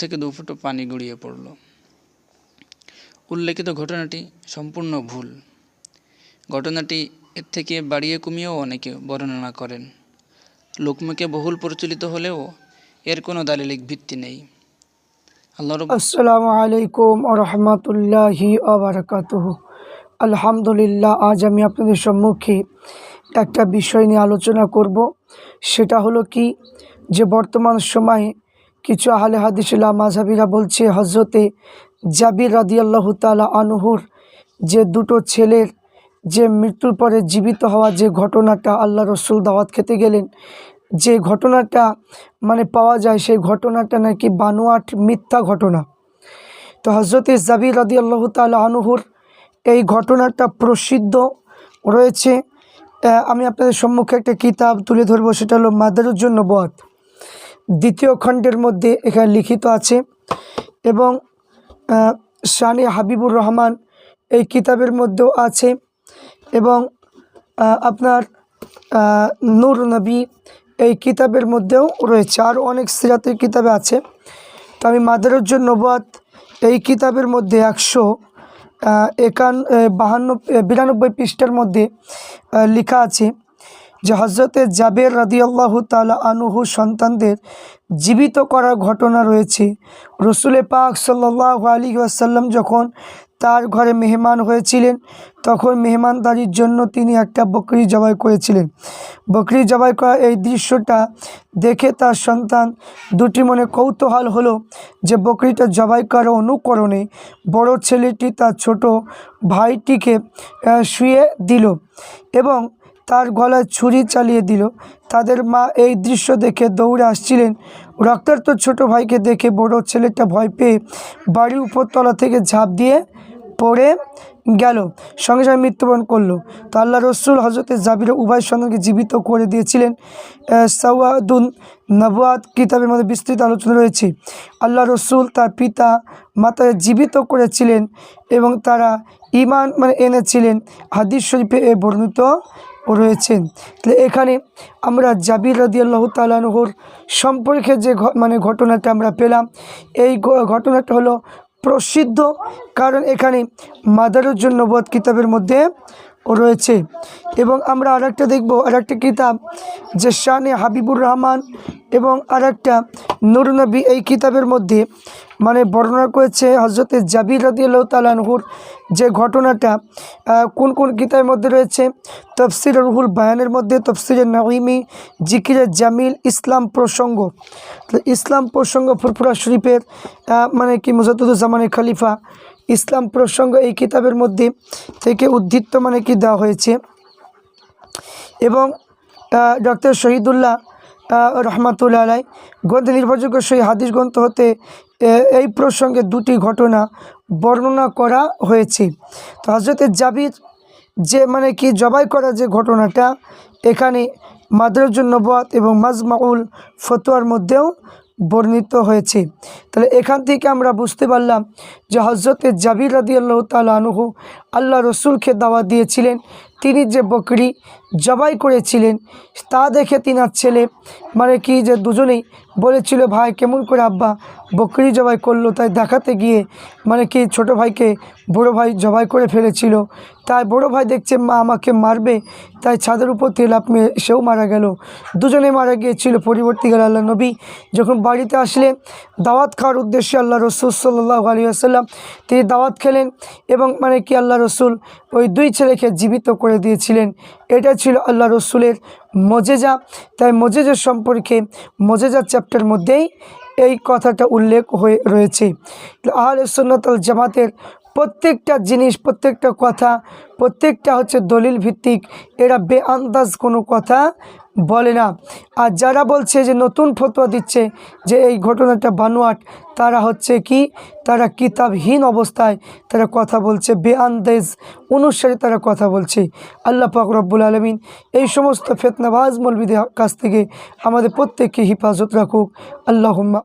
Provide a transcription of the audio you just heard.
থেকে দু ফুটো পানি গড়িয়ে পড়ল। উল্লেখিত ঘটনাটি সম্পূর্ণ ভুল। ঘটনাটি এর থেকে বাড়িয়ে কমিয়েও অনেকে বর্ণনা করেন। লোকমুখে বহুল প্রচলিত হলেও এর কোনো দালিলিক ভিত্তি নেই। আসসালামু আলাইকুম রহমতুল্লাহি আবরকাতুহ আলহামদুলিল্লাহ, আজ আমি আপনাদের সম্মুখে একটা বিষয় নিয়ে আলোচনা করব। সেটা হলো কি? যে বর্তমান সময়ে কিছু আহলে হাদিসুল্লাহ মাঝাবিরা বলছে হজরতে জাবির রাদিয়াল্লাহ তালা আনহুর যে দুটো ছেলের যে মৃত্যুর পরে জীবিত হওয়া যে ঘটনাটা আল্লাহ রসুল দাওয়াত খেতে গেলেন, যে ঘটনাটা মানে পাওয়া যায় সেই ঘটনাটা নাকি বানোয়াট মিথ্যা ঘটনা। তো হজরতে জাবির রাদি আল্লাহ তাল আনুহুর এই ঘটনাটা প্রসিদ্ধ রয়েছে। আমি আপনাদের সম্মুখে একটা কিতাব তুলে ধরবো, সেটা হলো মাদারুজ্জন নবত দ্বিতীয় খণ্ডের মধ্যে এখানে লিখিত আছে এবং শানি হাবিবুর রহমান এই কিতাবের মধ্যেও আছে এবং আপনার নূর নবী এই কিতাবের মধ্যেও রয়েছে। আর অনেক সিরাতের কিতাবে আছে। তো আমি মাদারুজ্জন নবাত এই কিতাবের মধ্যে একশো একান বাহান্ন বিরানব্বই পৃষ্ঠার মধ্যে লেখা আছে। যে হজরতে জাবের রাদিয়াল্লাহু তালা আনুহু সন্তানদের জীবিত করার ঘটনা রয়েছে। রসুলে পাক সাল্লাহ আলী আসাল্লাম যখন তার ঘরে মেহমান হয়েছিলেন, তখন মেহমানদারির জন্য তিনি একটা বকরি জবাই করেছিলেন। বকরি জবাই করা এই দৃশ্যটা দেখে তার সন্তান দুটি মনে কৌতূহল হলো যে বকরিটা জবাই করার অনুকরণে বড় ছেলেটি তার ছোট ভাইটিকে শুয়ে দিল এবং তার গলায় ছুরি চালিয়ে দিল। তাদের মা এই দৃশ্য দেখে দৌড়ে আসছিলেন। রক্তাক্ত ছোট ভাইকে দেখে বড় ছেলেটা ভয় পেয়ে বাড়ির উপরতলা থেকে ঝাঁপ দিয়ে পড়ে গেল। সঙ্গে সঙ্গে মৃত্যুবরণ করল। তো আল্লাহ রসুল হজরতে জাবির উভয় সন্তানকে জীবিত করে দিয়েছিলেন। সাওয়াদুন নবাদ কিতাবের মধ্যে বিস্তৃত আলোচনা রয়েছে। আল্লাহ রসুল তার পিতা মাতাকে জীবিত করেছিলেন এবং তারা ইমান মানে এনেছিলেন। হাদিস শরীফে এ বর্ণিত রয়েছেন তাহলে এখানে আমরা জাবির রদিয়াল্লাহ তালানহর সম্পর্কে যে মানে ঘটনাটা আমরা পেলাম, এই ঘটনাটা হলো প্রসিদ্ধ। কারণ এখানে মাদারুজ্জুন নবদ কিতাবের মধ্যে রয়েছে। এবং আমরা আরেকটা দেখব, আরেকটা কিতাব যে শানে হাবিবুর রহমান এবং আরেকটা নুরনবী এই কিতাবের মধ্যে মানে বর্ণনা করেছে হজরতে জাবির রাদিয়াল্লাহু তালানহুর যে ঘটনাটা কোন কোন কিতাবের মধ্যে রয়েছে। তফসির রুহুল বায়ানের মধ্যে তফসিরের নঈমি জিকিরের জামিল, ইসলাম প্রসঙ্গ। ইসলাম প্রসঙ্গ ফুরফুরা শরীফের মানে কি মুজাদুজ্জামানের খলিফা ইসলাম প্রসঙ্গ এই কিতাবের মধ্যে থেকে উদ্ধৃত্ত মানে কি দেওয়া হয়েছে। এবং ডক্টর শহীদুল্লাহ আহ, রহমাতুল্লাহ আলাই গ্রন্থে নির্ভরযোগ্য সেই হাদিস গ্রন্থ হতে এই প্রসঙ্গে দুটি ঘটনা বর্ণনা করা হয়েছে। তো হজরতের জাবির যে মানে কি জবাই করা যে ঘটনাটা এখানে মাদ্রাজুন নবাত এবং মাজমাউল ফতোয়ার মধ্যেও বর্ণিত হয়েছে। তাহলে এখান থেকে আমরা বুঝতে পারলাম যে হজরতে জাবির রাদি আল্লাহ তালা আল্লাহ রসুলকে দাওয়া দিয়েছিলেন তিনি যে বকরি জবাই করেছিলেন, তা দেখে তিনার ছেলে মানে কি যে দুজনেই বলেছিল, ভাই, কেমন করে আব্বা বকরি জবাই করল? তাই দেখাতে গিয়ে মানে কি ছোট ভাইকে বড় ভাই জবাই করে ফেলেছিল। তাই বড় ভাই দেখছে, মা আমাকে মারবে। তাই ছাদের উপর তেল আপনি সেও মারা গেল। দুজনে মারা গিয়েছিল। পরিবর্তী গেল আল্লাহ নবী যখন বাড়িতে আসলেন, দাওয়াত খাওয়ার উদ্দেশ্যে আল্লাহ রসুল সাল্লাহ আলী আসাল্লাম তিনি দাওয়াত খেলেন এবং মানে কি আল্লাহ রসুল ওই দুই ছেলেকে জীবিত করে দিয়েছিলেন। এটা ছিল আল্লাহ রসুলের মজেজা। তাই মজেজার সম্পর্কে মজেজার চ্যাপ্টার মধ্যেই এই কথাটা উল্লেখ হয়ে রয়েছে। আহলে সুন্নতল জামাতের প্রত্যেকটা জিনিস, প্রত্যেকটা কথা, প্রত্যেকটা হচ্ছে দলিল ভিত্তিক। এরা বেআন্দাজ কোনো কথা বলে না। আর যারা বলছে যে নতুন ফতোয়া দিচ্ছে যে এই ঘটনাটা বানোয়াট, তারা হচ্ছে কি? তারা কিতাবহীন অবস্থায় তারা কথা বলছে বেআন্দেজ অনুসারে তারা কথা বলছে। আল্লাহ পাক রব্বুল আলমিন এই সমস্ত ফেতনাবাজ মলবিদের কাছ থেকে আমাদের প্রত্যেককে হেফাজত রাখুক। আল্লাহ